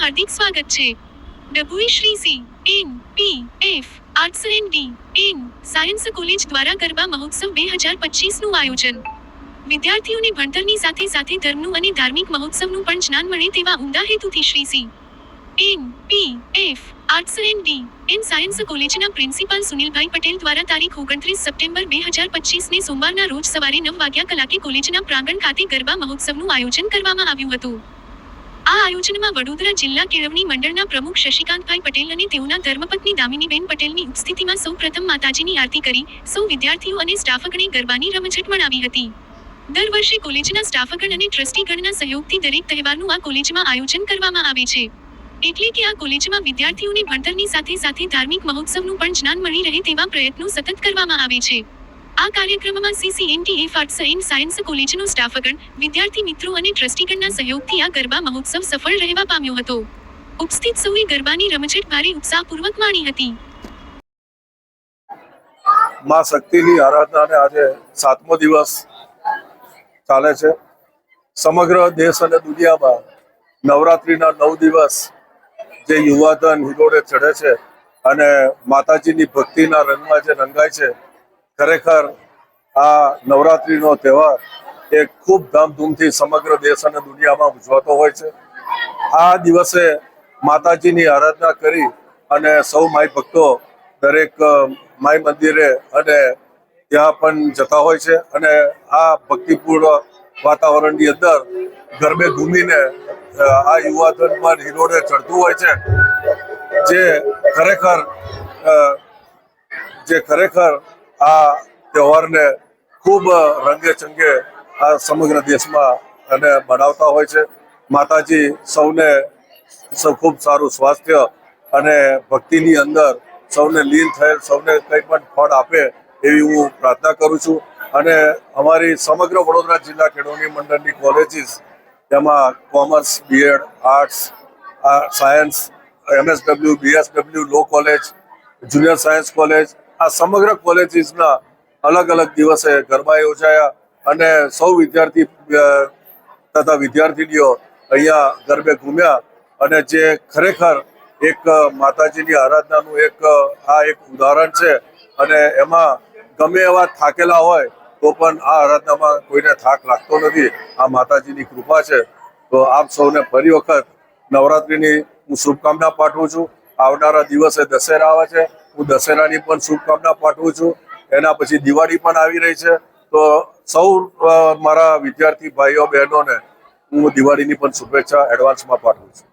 હાર્દિક સ્વાગત છે Dabhoi Shri C N P F arts and D N science college દ્વારા ગરબા મહોત્સવ બે હજાર પચીસનું આયોજન। વિદ્યાર્થીઓને ભણતરની સાથે સાથે ધર્મનું અને ધાર્મિક મહોત્સવનું પણ જ્ઞાન મળે તેવા ઉમદા હેતુથી Shri C, N, P, F, arts and D, N science કોલેજના પ્રિન્સિપાલ સુનિલભાઈ પટેલ દ્વારા તારીખ ઓગણત્રીસ સપ્ટેમ્બર બે હજાર પચીસને સોમવારના રોજ સવારે નવ વાગ્યા કલાકે કોલેજના પ્રાંગણ ખાતે ગરબા મહોત્સવનું આયોજન કરવામાં આવ્યું હતું. આ આયોજનમાં વડોદરા જિલ્લા કેળવણી મંડળના પ્રમુખ શશિકાંતભાઈ પટેલ અને તેઓના ધર્મપત્ની દામિનીબેન પટેલની ઉપસ્થિતિમાં સૌ પ્રથમ માતાજીની આરતી કરી, સૌ વિદ્યાર્થીઓ અને સ્ટાફગણે ગરબાની રમઝટ મનાવી હતી. દર વર્ષે કોલેજના સ્ટાફગણ અને ટ્રસ્ટીગણના સહયોગથી દરેક તહેવારનું આ કોલેજમાં આયોજન કરવામાં આવે છે. એટલે કે આ કોલેજમાં વિદ્યાર્થીઓને ભણતરની સાથે સાથે ધાર્મિક મહોત્સવનું પણ જ્ઞાન મળી રહે તેવા પ્રયત્નો સતત કરવામાં આવે છે. આ કાર્યક્રમમાં સીસીએનટીએફ આર્ટ્સ એન્ડ સાયન્સ કોલેજનો સ્ટાફગણ, વિદ્યાર્થી મિત્રો અને ટ્રસ્ટીગણના સહયોગથી આ ગરબા મહોત્સવ સફળ રહેવા પામ્યો હતો. ઉપસ્થિત સૌએ ગરબાની રમઝટ ભારે ઉત્સાહપૂર્વક માણી હતી. માં શક્તિની આરાધનાને આજે સાતમો દિવસ ચાલે છે. સમગ્ર દેશ અને દુનિયામાં નવરાત્રિના નવ દિવસ જે યુવાધન હિરોડે ચડે છે અને માતાજીની ભક્તિના રંગમાં જે રંગાય છે ખરેખર આ નવરાત્રિનો તહેવાર એ ખૂબ ધામધૂમથી સમગ્ર દેશ અને દુનિયામાં ઉજવાતો હોય છે. આ દિવસે માતાજીની આરાધના કરી અને સૌ માઈ ભક્તો દરેક માય મંદિરે અને ત્યાં પણ જતા હોય છે અને આ ભક્તિપૂર્ણ વાતાવરણની અંદર ગરબે ઘૂમીને આ યુવાધન પર હિરોડે ચડતું હોય છે. જે ખરેખર જે ખરેખર આ તહેવારને ખૂબ રંગે ચંગે આ સમગ્ર દેશમાં અને મનાવતા હોય છે. માતાજી સૌને સૌ ખૂબ સારું સ્વાસ્થ્ય અને ભક્તિની અંદર સૌને લીન થયેલ, સૌને કંઈ પણ ફળ આપે એવી હું પ્રાર્થના કરું છું. અને અમારી સમગ્ર વડોદરા જિલ્લા કેળવણી મંડળની કોલેજીસ તેમાં commerce, B Ed, arts science, MSW, BSW, law college, junior science college આ સમગ્ર કોલેજીસના અલગ અલગ દિવસે ગરબા યોજાયા અને સૌ વિદ્યાર્થી તથા વિદ્યાર્થીનીઓ અહીંયા ગરબે ઘૂમ્યા અને જે ખરેખર એક માતાજીની આરાધનાનું એક, આ એક ઉદાહરણ છે અને એમાં ગમે એવા થાકેલા હોય તો પણ આ આરાધનામાં કોઈને થાક લાગતો નથી. આ માતાજીની કૃપા છે. તો આપ સૌને ફરી વખત નવરાત્રિની હું શુભકામના પાઠવું છું. આવનારા દિવસે દશેરા આવે છે. હું દશેરાની પણ શુભકામના પાઠવું છું. એના પછી દિવાળી પણ આવી રહી છે. તો સૌ મારા વિદ્યાર્થી ભાઈઓ, બહેનોને હું દિવાળીની પણ શુભેચ્છા એડવાન્સમાં પાઠવું છું.